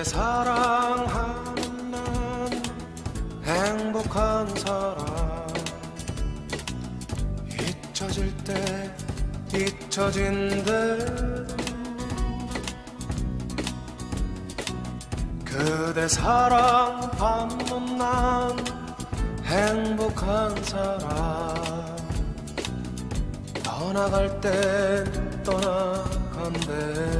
그대 사랑하는 난 행복한 사람 잊혀질 때 잊혀진 대로 그대 사랑 받는 난 행복한 사람 떠나갈 땐 떠나간대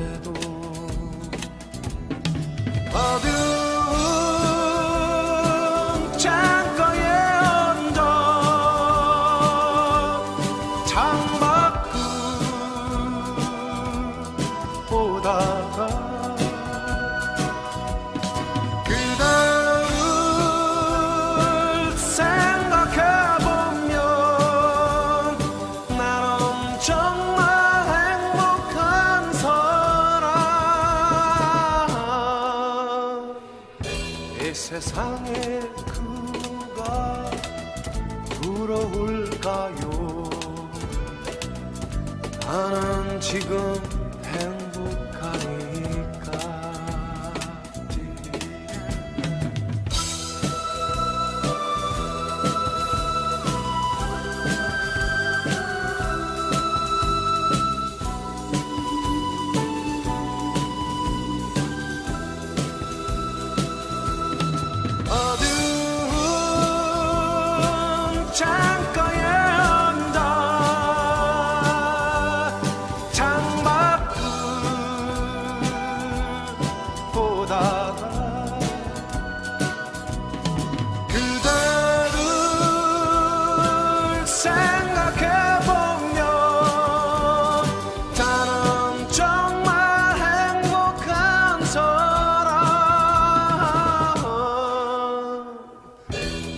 이 세상에 그가 부러울까요? 나는 지금 행복 사람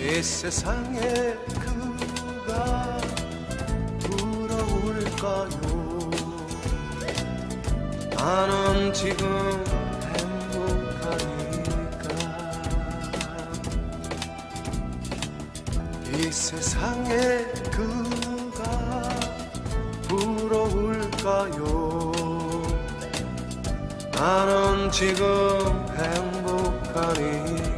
이 세상에 그가 부러울까요? 나는 지금 행복하니까. 이 세상에 그가 부러울까요? 나는 지금 행복하니까